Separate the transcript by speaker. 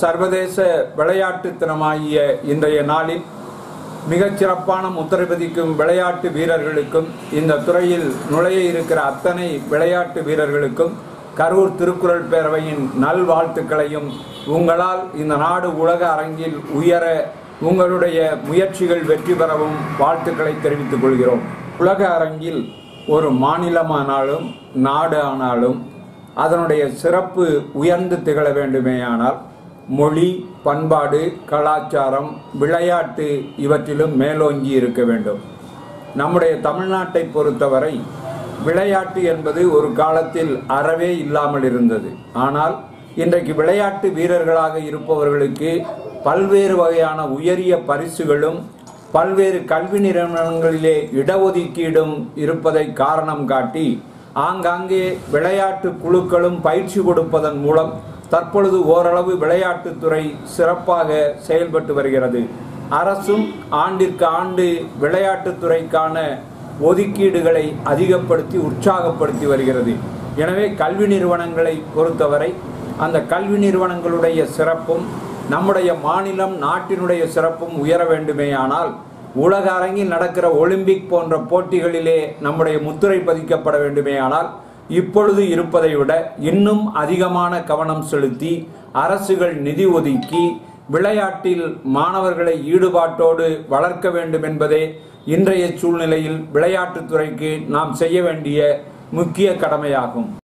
Speaker 1: சர்வதேச விளையாட்டுத்தனமாகிய இன்றைய நாளில் மிகச்சிறப்பான முத்திரை விளையாட்டு வீரர்களுக்கும் இந்த துறையில் நுழைய இருக்கிற அத்தனை விளையாட்டு வீரர்களுக்கும் கரூர் திருக்குறள் பேரவையின் நல்வாழ்த்துக்களையும் உங்களால் இந்த நாடு உலக அரங்கில் உயர உங்களுடைய முயற்சிகள் வெற்றி பெறவும் வாழ்த்துக்களை தெரிவித்துக் கொள்கிறோம். உலக அரங்கில் ஒரு மாநிலமானாலும் நாடு ஆனாலும் அதனுடைய சிறப்பு உயர்ந்து திகழ வேண்டுமேயானால் மொழி பண்பாடு கலாச்சாரம் விளையாட்டு இவற்றிலும் மேலோங்கி இருக்க வேண்டும். நம்முடைய தமிழ்நாட்டை பொறுத்தவரை விளையாட்டு என்பது ஒரு காலத்தில் அறவே இல்லாமல் இருந்தது. ஆனால் இன்றைக்கு விளையாட்டு வீரர்களாக இருப்பவர்களுக்கு பல்வேறு வகையான உயரிய பரிசுகளும் பல்வேறு கல்வி நிறுவனங்களிலே இடஒதுக்கீடும் இருப்பதை காரணம் காட்டி ஆங்காங்கே விளையாட்டு குழுக்களும் பயிற்சி கொடுப்பதன் மூலம் தற்பொழுது ஓரளவு விளையாட்டுத்துறை சிறப்பாக செயல்பட்டு வருகிறது. அரசும் ஆண்டிற்கு ஆண்டு விளையாட்டுத்துறைக்கான ஒதுக்கீடுகளை அதிகப்படுத்தி உற்சாகப்படுத்தி வருகிறது. எனவே கல்வி நிறுவனங்களை பொறுத்தவரை அந்த கல்வி நிறுவனங்களுடைய சிறப்பும் நம்முடைய மாநிலம் நாட்டினுடைய சிறப்பும் உயர வேண்டுமேயானால் உலக அரங்கில் நடக்கிற ஒலிம்பிக் போன்ற போட்டிகளிலே நம்முடைய முத்திரை பதிக்கப்பட வேண்டுமேயானால் இப்பொழுது இருப்பதை விட இன்னும் அதிகமான கவனம் செலுத்தி அரசுகள் நிதி ஒதுக்கி விளையாட்டில் மாணவர்களை ஈடுபாட்டோடு வளர்க்க வேண்டும் என்பதே இன்றைய சூழ்நிலையில் விளையாட்டுத்துறைக்கு நாம் செய்ய வேண்டிய முக்கிய கடமையாகும்.